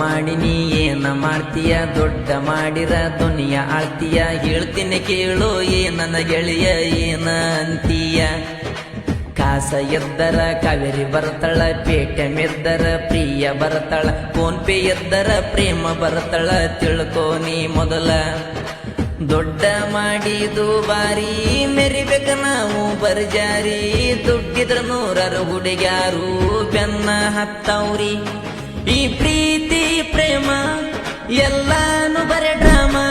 ಮಾಡಿ, ನೀ ಏನ ಮಾಡ್ತೀಯ? ದೊಡ್ಡ ಮಾಡಿರ ದುನಿಯ ಆಳ್ತೀಯ? ಹೇಳ್ತೀನಿ ಕೇಳು ಏನನ ಗೆಳೆಯ ಏನ ಅಂತೀಯ? ಕಾಸ ಎದ್ದರ, ಕಾವೇರಿ ಬರ್ತಳ, ಪೇಟೆ ಮೆದ್ದರ, ಪ್ರಿಯ ಬರ್ತಾಳ ಫೋನ್ ಪೇ ಎದ್ದರ, ಪ್ರೇಮ ಬರ್ತಳ, ತಿಳ್ಕೋ ನೀ ಮೊದಲ. ದೊಡ್ಡ ಮಾಡಿದು ಬಾರಿ ಮೆರಿಬೇಕ ನಾವು ಬರ್ಜಾರಿ, ದುಡ್ಡಿದ್ರ ನೂರರು ಹುಡುಗ್ಯಾರು ಬೆನ್ನ ಹತ್ತವ್ರಿ. ಈ ಪ್ರೀತಿ, ಪ್ರೇಮ, ಎಲ್ಲಾನು ಬರೆ ಡ್ರಾಮಾ.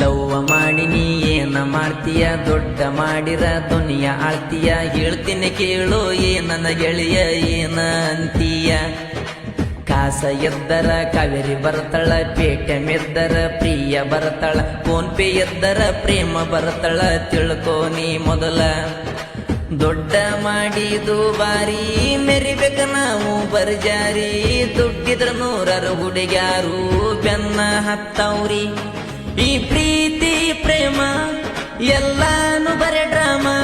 ಲವ್ವ ಮಾಡಿ ನೀ ಏನ ಮಾಡ್ತೀಯ? ದೊಡ್ಡ ಮಾಡಿರ ದುನಿಯ ಆಳ್ತೀಯ? ಹೇಳ್ತೀನಿ ಕೇಳು, ಏ ನನ್ನ ಗೆಳೆಯ ಏನ ಅಂತೀಯ? ಕಾಸ ಎದ್ದರ ಕಾವೇರಿ ಬರ್ತಾಳ, ಪೇಟೆ ಮೆದ್ದರ ಪ್ರಿಯ ಬರ್ತಾಳ ಫೋನ್ ಪೇ ಎದ್ದರ ಪ್ರೇಮ ಬರ್ತಳ, ತಿಳ್ಕೋ ನೀ ಮೊದಲ. ದೊಡ್ಡ ಮಾಡಿದು ಬಾರಿ ಮೆರಿಬೇಕ ನಾವು ಬರ್ಜಾರಿ ದುಡ್ಡಿದ್ರ ನೂರರು ಹುಡುಗ್ಯಾರು, ಬೆನ್ನ ಹತ್ತವ್ರಿ. ಈ ಪ್ರೀತಿ, ಪ್ರೇಮ, ಎಲ್ಲಾನು ಬರೆ ಡ್ರಾಮಾ.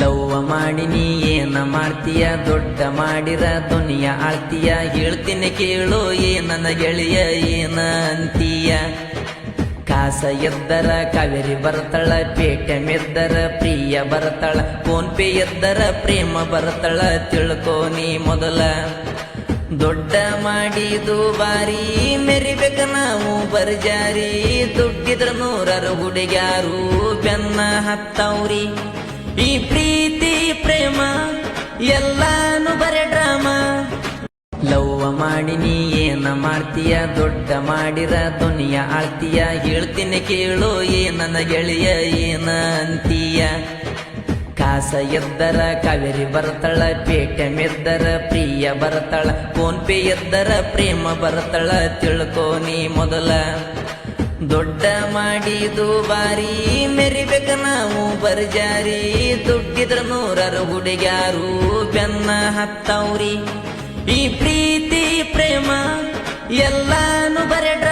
ಲವ್ವ ಮಾಡಿ ನೀ ಏನ ಮಾಡ್ತೀಯ, ದೊಡ್ಡ ಮಾಡಿರ ದುನಿಯ ಆಳ್ತೀಯ. ಹೇಳ್ತೀನಿ ಕೇಳು, ಏ ಗೆಳೆಯ, ಏನ ಅಂತೀಯ. ಕಾಸ ಎದ್ದರ ಕಾವೇರಿ ಬರ್ತಾಳ ಪೇಟೆ ಮೆದ್ದರ ಪ್ರಿಯ ಬರ್ತಾಳ ಫೋನ್ ಪೇ ಎದ್ದರ ಪ್ರೇಮ ಬರ್ತಳ ತಿಳ್ಕೋನಿ ಮೊದಲ. ದೊಡ್ಡ ಮಾಡಿದು ಬಾರಿ ಮೆರಿಬೇಕ ನಾವು ಬರ್ಜಾರಿ, ದುಡ್ಡಿದ್ರ ನೂರರು ಹುಡುಗ್ಯಾರು ಬೆನ್ನ ಹತ್ತವ್ರಿ. ಈ ಪ್ರೀತಿ, ಪ್ರೇಮ ಲವ್ವ ಮಾಡಿ, ನೀ ಏನ ಮಾಡ್ತೀಯ? ದೊಡ್ಡ ಮಾಡಿರ ದುನಿಯ ಆಳ್ತೀಯ ಹೇಳ್ತೀನಿ ಕೇಳು, ಏ ನನ್ನ ಗೆಳೆಯ ಏನ ಅಂತೀಯ ಕಾಸ ಎದ್ದರ, ಕಾವೇರಿ ಬರ್ತಳ, ಪೇಟೆ ಮೆದ್ದರ, ಪ್ರಿಯ ಬರ್ತಾಳ. ಫೋನ್ ಪೇ ಎದ್ದರ, ಪ್ರೇಮ ಬರ್ತಳ, ತಿಳ್ಕೋ ನೀ ಮೊದಲ. ದೊಡ್ಡ ಮಾಡಿದು ಬಾರಿ ಮೆರಿಬೇಕ ನಾವು ಬರ್ಜಾರಿ. ದುಡ್ಡಿದ್ರ ನೂರರು ಹುಡುಗ್ಯಾರು ಬೆನ್ನ ಹತ್ತವ್ರಿ. ಈ ಪ್ರೀತಿ ಪ್ರೇಮ ಎಲ್ಲಾನು ಬರೆಡ್ರ